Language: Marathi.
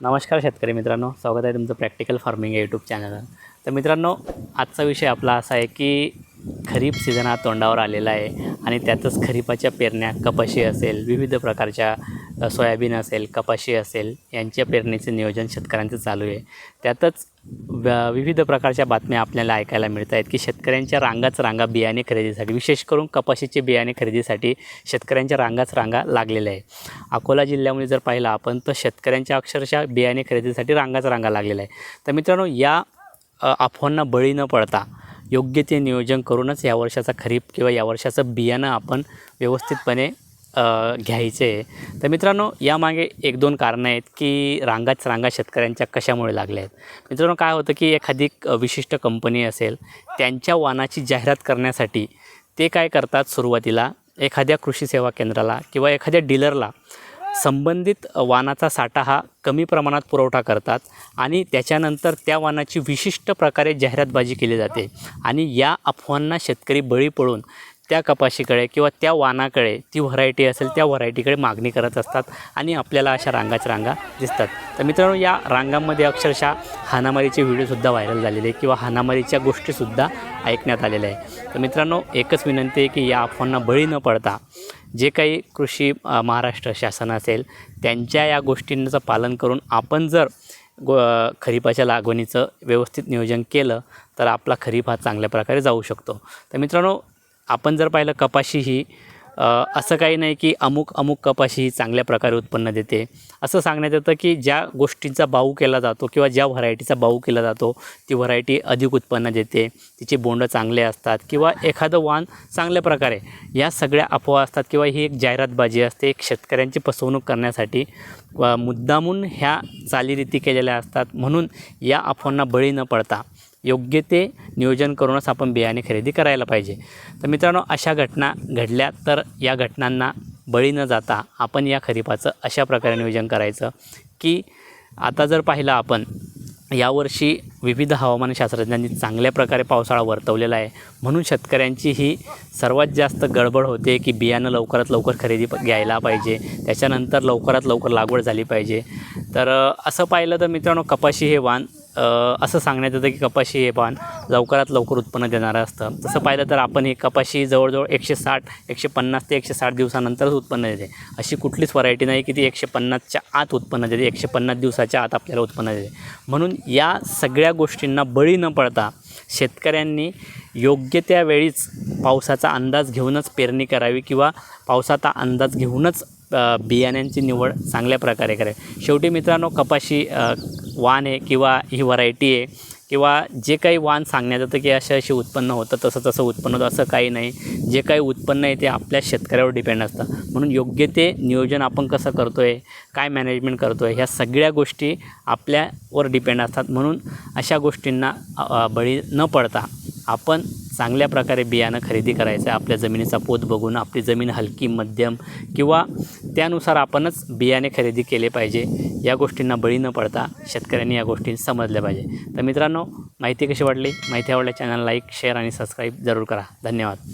नमस्कार शेतकरी मित्रांनो स्वागत आहे तुमचं प्रॅक्टिकल फार्मिंग या यूट्यूब चॅनलवर तर मित्रांनो आजचा विषय आपला असा आहे की खरीप सीझन हा तोंडावर आलेला आहे आणि त्यातच खरीपाच्या पेरण्या कपाशी असेल विविध प्रकारच्या सोयाबीन असेल कपाशी असेल यांच्या पेरणीचे नियोजन शेतकऱ्यांचं चालू आहे. त्यातच व- विविध प्रकारच्या बातम्या आपल्याला ऐकायला मिळत आहेत की शेतकऱ्यांच्या रांगाच रांगा बियाणे खरेदीसाठी विशेष करून कपाशीचे बियाणे खरेदीसाठी शेतकऱ्यांच्या रांगाच रांगा लागलेल्या आहे अकोला जिल्ह्यामध्ये जर पाहिलं आपण तर शेतकऱ्यांच्या अक्षरशः बियाणे खरेदीसाठी रांगाच रांगा लागलेल्या आहे तर मित्रांनो या अफवांना बळी न पडता योग्य ते नियोजन करूनच या वर्षाचा खरीप किंवा या वर्षाचं बियाणं आपण व्यवस्थितपणे घ्यायचे. तर मित्रांनो यामागे एक दोन कारणं आहेत की रांगाच रांगा शेतकऱ्यांच्या कशामुळे लागल्या आहेत. मित्रांनो काय होतं की एखादी विशिष्ट कंपनी असेल त्यांच्या वाहनाची जाहिरात करण्यासाठी ते काय करतात सुरुवातीला? एखाद्या कृषी सेवा केंद्राला किंवा एखाद्या डीलरला संबंधित वानाचा साठा हा कमी प्रमाणात पुरवठा करतात आणि त्याच्यानंतर त्या वानाची विशिष्ट प्रकारे जाहिरातबाजी केली जाते आणि या अफवांना शेतकरी बळी पडून त्या कपाशीकडे किंवा त्या वानाकडे ती व्हरायटी असेल त्या व्हरायटीकडे मागणी करत असतात आणि आपल्याला अशा रांगाच्या रांगा दिसतात. तर मित्रांनो या रांगांमध्ये अक्षरशः हानामारीचे व्हिडिओसुद्धा व्हायरल झालेले किंवा हानामारीच्या गोष्टीसुद्धा ऐकण्यात आलेल्या आहे तर मित्रांनो एकच विनंती आहे की या अफवांना बळी न पडता जे काही कृषी महाराष्ट्र शासन असेल त्यांच्या या गोष्टींचं पालन करून आपण जर गो खरीपाच्या लागवणीचं व्यवस्थित नियोजन केलं तर आपला खरीप हा चांगल्या प्रकारे जाऊ शकतो. तर मित्रांनो आपण जर पाहिलं कपाशी ही असं काही नाही की अमुक अमुक कपाशी ही चांगल्या प्रकारे उत्पन्न देते. असं सांगण्यात येतं की ज्या गोष्टींचा बाऊ केला जातो किंवा ज्या व्हरायटीचा बाऊ केला जातो ती व्हरायटी अधिक उत्पन्न देते तिचे बोंड चांगले असतात किंवा एखादं वाण चांगल्या प्रकारे या सगळ्या अफवा असतात किंवा ही एक जाहिरातबाजी असते एक शेतकऱ्यांची फसवणूक करण्यासाठी मुद्दामून ह्या चालीरीती केलेल्या असतात. म्हणून या अफवांना बळी न पडता योग्य ते नियोजन करूनच आपण बियाणे खरेदी करायला पाहिजे. तर मित्रांनो अशा घटना घडल्या तर या घटनांना बळी न जाता आपण या खरीपाचं अशा प्रकारे नियोजन करायचं की आता जर पाहिलं आपण यावर्षी विविध हवामानशास्त्रज्ञांनी चांगल्या प्रकारे पावसाळा वर्तवलेला आहे. म्हणून शेतकऱ्यांची ही सर्वात जास्त गडबड होते की बियाणं लवकरात लवकर खरेदी प- घ्यायला पाहिजे. त्याच्यानंतर लवकरात लवकर लागवड झाली पाहिजे. तर असं पाहिलं तर मित्रांनो कपाशी हे वाण असं सांगण्यात येतं की कपाशी हे पान लवकरात लवकर उत्पन्न देणारं असतं. तसं पाहिलं तर आपण हे कपाशी जवळजवळ एकशे साठ एकशे पन्नास ते एकशे साठ दिवसानंतरच उत्पन्न देते. अशी कुठलीच व्हरायटी नाही की ती एकशे पन्नासच्या आत उत्पन्न देते एकशे पन्नास दिवसाच्या आत आपल्याला उत्पन्न देते. म्हणून या सगळ्या गोष्टींना बळी न पडता शेतकऱ्यांनी योग्य त्या वेळीच पावसाचा अंदाज घेऊनच पेरणी करावी किंवा पावसाचा अंदाज घेऊनच बियाण्यांची निवड चांगल्या प्रकारे करावी. शेवटी मित्रांनो कपाशी वाण आहे किंवा ही व्हरायटी आहे किंवा जे काही वाण सांगण्यात येतं की असे असे उत्पन्न होतं तसं तसं उत्पन्न होतं असं काही नाही. जे काही उत्पन्न आहे ते आपल्या शेतकऱ्यावर डिपेंड असतं. म्हणून योग्य ते नियोजन आपण कसं करतो आहे काय मॅनेजमेंट करतो आहे ह्या सगळ्या गोष्टी आपल्यावर डिपेंड असतात. म्हणून अशा गोष्टींना बळी न पडता आपण चांगल्या प्रकारे बियाणं खरेदी करायचं आहे आपल्या जमिनीचा पोत बघून आपली जमीन हलकी मध्यम किंवा त्यानुसार आपणच बियाणे खरेदी केले पाहिजे. या गोष्टींना बळी न पडता शेतकऱ्यांनी या गोष्टी समजल्या पाहिजे. तर मित्रांनो माहिती कशी वाटली? माहिती आवडल्या चॅनल लाईक शेअर आणि सबस्क्राईब जरूर करा. धन्यवाद.